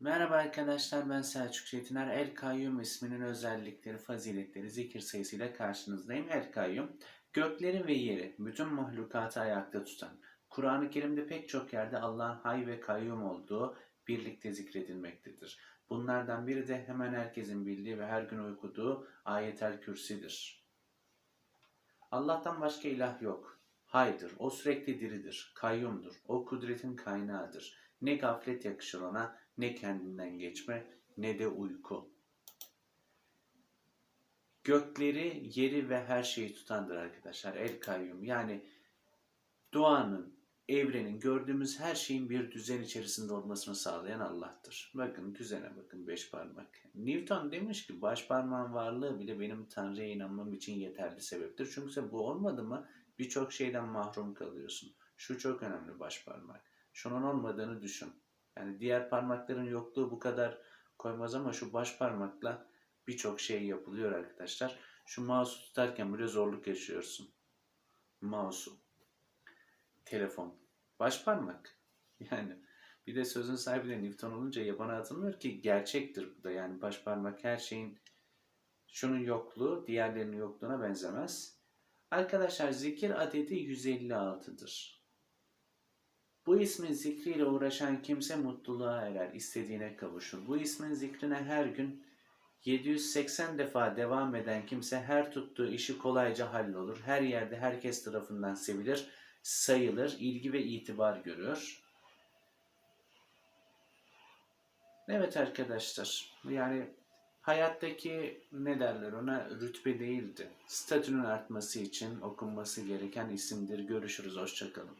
Merhaba arkadaşlar ben Selçuk Çetiner. El Kayyum isminin özellikleri, faziletleri, zikir sayısıyla karşınızdayım. El Kayyum, gökleri ve yeri, bütün mahlukatı ayakta tutan, Kur'an-ı Kerim'de pek çok yerde Allah'ın hay ve kayyum olduğu birlikte zikredilmektedir. Bunlardan biri de hemen herkesin bildiği ve her gün okuduğu Ayetel Kürsi'dir. Allah'tan başka ilah yok. Haydır, o sürekli diridir, kayyumdur, o kudretin kaynağıdır. Ne gaflet yakışır ona, ne kendinden geçme, ne de uyku. Gökleri, yeri ve her şeyi tutandır arkadaşlar. El kayyum. Yani doğanın, evrenin, gördüğümüz her şeyin bir düzen içerisinde olmasını sağlayan Allah'tır. Bakın düzene bakın beş parmak. Newton demiş ki baş parmağın varlığı bile benim Tanrı'ya inanmam için yeterli sebeptir. Çünkü bu olmadı mı birçok şeyden mahrum kalıyorsun. Şu çok önemli baş parmak. Şunun olmadığını düşün. Yani diğer parmakların yokluğu bu kadar koymaz ama şu baş parmakla birçok şey yapılıyor arkadaşlar. Şu mouse'u tutarken bile zorluk yaşıyorsun. Mouse'u. Telefon. Baş parmak. Yani bir de sözün sahibi de Newton olunca yabana atılmıyor ki gerçektir bu da. Yani baş parmak her şeyin şunun yokluğu diğerlerinin yokluğuna benzemez. Arkadaşlar zikir adedi 156'dır. Bu ismin zikriyle uğraşan kimse mutluluğa erer, istediğine kavuşur. Bu ismin zikrine her gün 780 defa devam eden kimse her tuttuğu işi kolayca hallolur. Her yerde herkes tarafından sevilir, sayılır, ilgi ve itibar görüyor. Evet arkadaşlar, yani hayattaki ne derler ona rütbe değildi. Statünün artması için okunması gereken isimdir. Görüşürüz, hoşçakalın.